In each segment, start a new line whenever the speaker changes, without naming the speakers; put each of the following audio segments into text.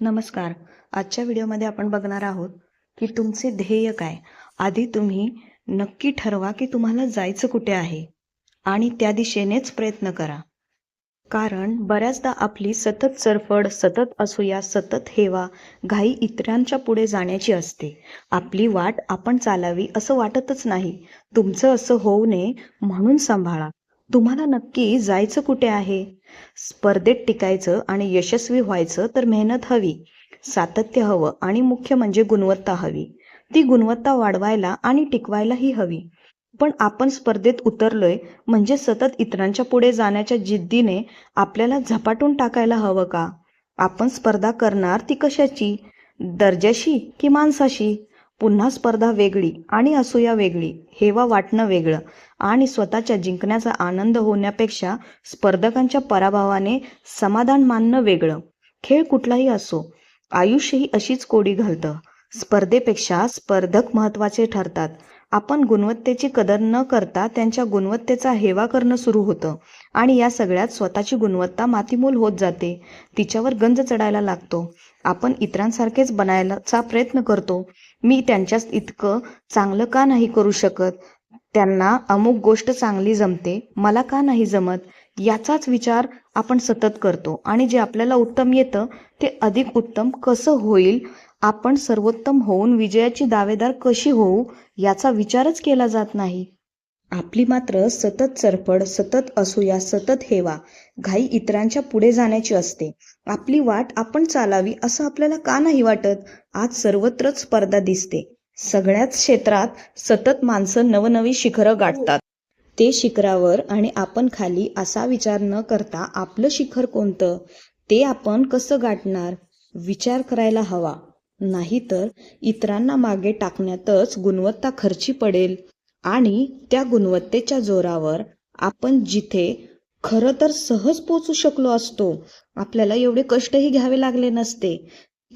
नमस्कार. आजच्या व्हिडिओमध्ये आपण बघणार आहोत की तुमचे ध्येय काय? आधी तुम्ही नक्की ठरवा की तुम्हाला जायचं कुठे आहे आणि त्या दिशेनेच प्रयत्न करा. कारण बऱ्याचदा आपली सतत चरफड सतत असूया सतत हेवा घाई इतरांच्या पुढे जाण्याची असते. आपली वाट आपण चालावी असं वाटतच नाही. तुमचं असं होऊ नये म्हणून सांभाळा. तुम्हाला नक्की जायचं कुठे आहे? स्पर्धेत टिकायचं आणि यशस्वी व्हायचं तर मेहनत हवी सातत्य हवं आणि मुख्य म्हणजे गुणवत्ता हवी. ती गुणवत्ता वाढवायला आणि टिकवायलाही हवी. पण आपण स्पर्धेत उतरलोय म्हणजे सतत इतरांच्या पुढे जाण्याच्या जिद्दीने आपल्याला झपाटून टाकायला हवं का? आपण स्पर्धा करणार ती कशाची? दर्जाशी की माणसाशी? पुन्हा स्पर्धा वेगळी आणि असूया वेगळी हेवा वाटणं वेगळं आणि स्वतःच्या जिंकण्याचा आनंद होण्यापेक्षा स्पर्धकांच्या पराभवाने समाधान मानणं वेगळं. खेळ कुठलाही असो आयुष्यही अशीच कोडी घालतं. स्पर्धेपेक्षा स्पर्धक महत्त्वाचे ठरतात. आपण गुणवत्तेची कदर न करता त्यांच्या गुणवत्तेचा हेवा करणं सुरू होतं आणि या सगळ्यात स्वतःची गुणवत्ता मातीमोल होत जाते. तिच्यावर गंज चढायला लागतो. आपण इतरांसारखेच बनायलाचा प्रयत्न करतो. मी त्यांच्याच इतकं चांगलं का नाही करू शकत? त्यांना अमुक गोष्ट चांगली जमते. मला का नाही जमत? याचाच विचार आपण सतत करतो आणि जे आपल्याला उत्तम येतं ते अधिक उत्तम कसं होईल? आपण सर्वोत्तम होऊन विजयाची दावेदार कशी होऊ याचा विचारच केला जात नाही. आपली मात्र सतत चरफड सतत असूया सतत हेवा. घाई इतरांच्या पुढे जाण्याची असते. आपली वाट आपण चालावी असं आपल्याला का नाही वाटत? आज सर्वत्रच स्पर्धा दिसते. सगळ्याच क्षेत्रात सतत माणसं नवनवी शिखरं गाठतात. ते शिखरावर आणि आपण खाली असा विचार न करता आपलं शिखर कोणतं? ते आपण कसं गाठणार? विचार करायला हवा. नाहीतर इतरांना मागे टाकण्यातच गुणवत्ता खर्ची पडेल. आणि त्या गुणवत्तेच्या जोरावर आपण जिथे खरं तर सहज पोचू शकलो असतो आपल्याला एवढे कष्टही घ्यावे लागले नसते.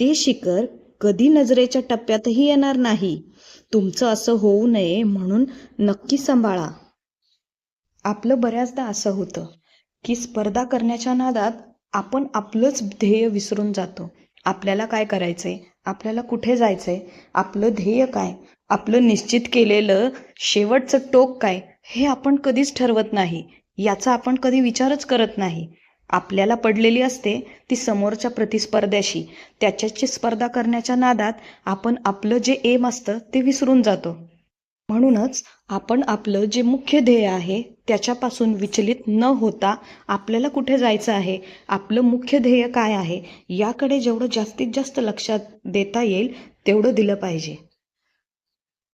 ते शिखर कधी नजरेच्या टप्प्यातही येणार नाही. तुमचं असं होऊ नये म्हणून नक्की सांभाळा. आपलं बऱ्याचदा असं होतं की स्पर्धा करण्याच्या नादात आपण आपलंच ध्येय विसरून जातो. आपल्याला काय करायचंय? आपल्याला कुठे जायचंय? आपलं ध्येय काय? आपलं निश्चित केलेलं शेवटचं टोक काय? हे आपण कधीच ठरवत नाही. याचा आपण कधी विचारच करत नाही. आपल्याला पडलेली असते ती समोरच्या प्रतिस्पर्ध्याशी. त्याच्याची स्पर्धा करण्याच्या नादात आपण आपलं जे एम असतं ते विसरून जातो. म्हणूनच आपण आपलं जे मुख्य ध्येय आहे त्याच्यापासून विचलित न होता आपल्याला कुठे जायचं आहे आपलं मुख्य ध्येय काय आहे याकडे जेवढं जास्तीत जास्त लक्षात देता येईल तेवढं दिलं पाहिजे.